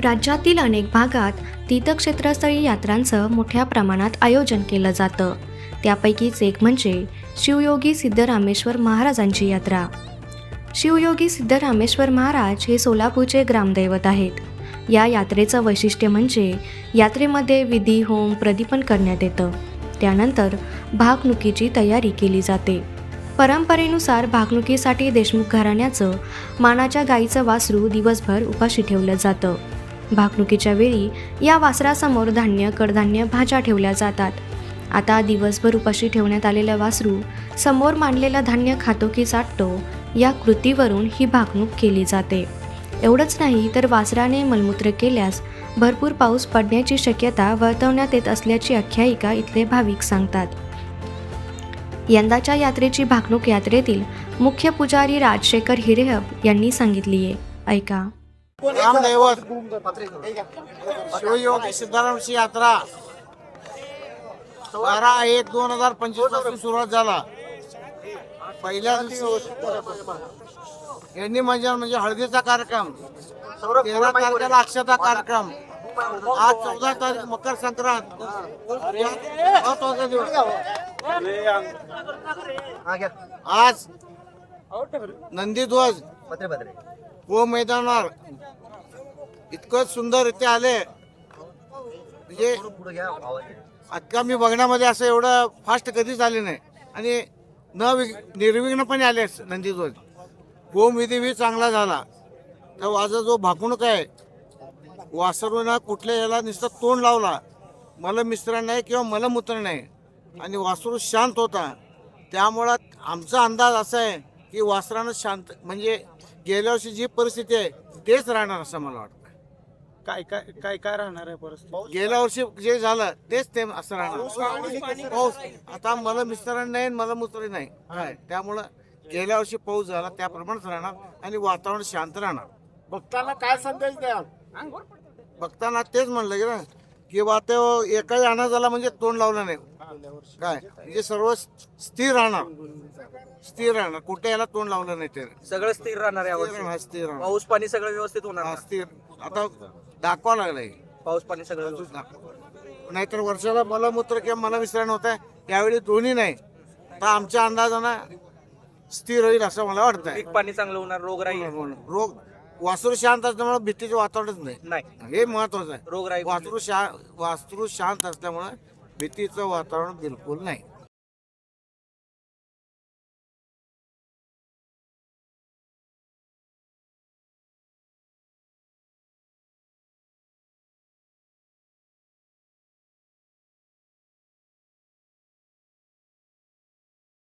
राज्यातील अनेक भागात तीर्थक्षेत्रस्थळी यात्रांचं मोठ्या प्रमाणात आयोजन केलं जातं. त्यापैकीच एक म्हणजे शिवयोगी सिद्धरामेश्वर महाराजांची यात्रा. शिवयोगी सिद्धरामेश्वर महाराज हे सोलापूरचे ग्रामदैवत आहेत. या यात्रेचं वैशिष्ट्य म्हणजे यात्रेमध्ये विधी होम प्रदीपन करण्यात येतं. त्यानंतर भागणुकीची तयारी केली जाते. परंपरेनुसार भागणुकीसाठी देशमुख घराण्याचं मानाच्या गाईचं वासरू दिवसभर उपाशी ठेवलं जातं. भागणुकीच्या वेळी या वासरासमोर धान्य कडधान्य भाज्या ठेवल्या जातात. आता दिवसभर उपाशी ठेवण्यात आलेला वासरू समोर मांडलेलं धान्य खातो की चाटतो या कृतीवरून ही भागणूक केली जाते. एवढंच नाही तर वासराने मलमूत्र केल्यास भरपूर पाऊस पडण्याची शक्यता वर्तवण्यात येत असल्याची आख्यायिका इथले भाविक सांगतात. यंदाच्या यात्रेची भागणूक यात्रेतील मुख्य पुजारी राजशेखर हिरेहब यांनी सांगितली आहे ऐका. रामदैवत शिवयोगी सिद्धारामची यात्रा. बारा एक दोन हजार पंचवीसपासून सुरुवात झाला. पहिल्या दिवशी यांनी म्हणजे म्हणजे हळदीचा कार्यक्रम तेरा तारखेला अक्षता कार्यक्रम आज चौदा तारीख मकर संक्रांत. महत्त्वाचा दिवस. आज नंदीध्वज व मैदानावर. इतकं सुंदर इथे आले. म्हणजे आता मी बघण्यामध्ये असं एवढं फास्ट कधीच आले नाही. आणि न विघ- निर्विघ्नपणे आले नंदीध्वज. होम विधीही चांगला झाला. तर वाजा जो भाकणूक आहे वासरूनं कुठल्या याला नुसतं तोंड लावला. मला मिस्त्र नाही किंवा मलमूत्र नाही. आणि वासरू शांत होता. त्यामुळं आमचा अंदाज असा आहे की वासरानं शांत म्हणजे गेल्या वर्षी जी परिस्थिती आहे तेच राहणार असं मला वाटतं. काय काय काय काय राहणार आहे परिस्थिती? गेल्या वर्षी जे झालं तेच ते असं राहणार. पाऊस आता मला मिस्टरांनी नाही मला मुस्त्री नाही. काय त्यामुळं गेल्या वर्षी पाऊस झाला त्याप्रमाणेच राहणार आणि वातावरण शांत राहणार. भक्तांना काय संदेश द्या बघताना तेच म्हणलं की ना की बा ते एकाही अनाजाला म्हणजे तोंड लावलं नाही. काय? म्हणजे सर्व स्थिर राहणार. स्थिर राहणार. कुठे याला तोंड लावलं नाही ते. सगळं स्थिर राहणार स्थिर यावर्षी राहणार, स्थिर राहणार. पाऊस पाणी सगळं व्यवस्थित होणार हा, ना? स्थिर. आता दाखवा लागलाय. पाऊस पाणी सगळं व्यवस्थित. नाहीतर वर्षाला मलमूत्र किंवा मलमिश्रण होत आहे यावेळी दोन्ही नाही. तर आमच्या अंदाजानं स्थिर होईल असं मला वाटतंय. पीक पाणी चांगलं होणार रोगराई रोग वासरू शांत असल्यामुळे भीतीचे वातावरणच नाही. नाही. हे महत्वाचं आहे. रोगराई वासरू शा वासरू शांत असल्यामुळे भीतीचं वातावरण बिलकुल नाही.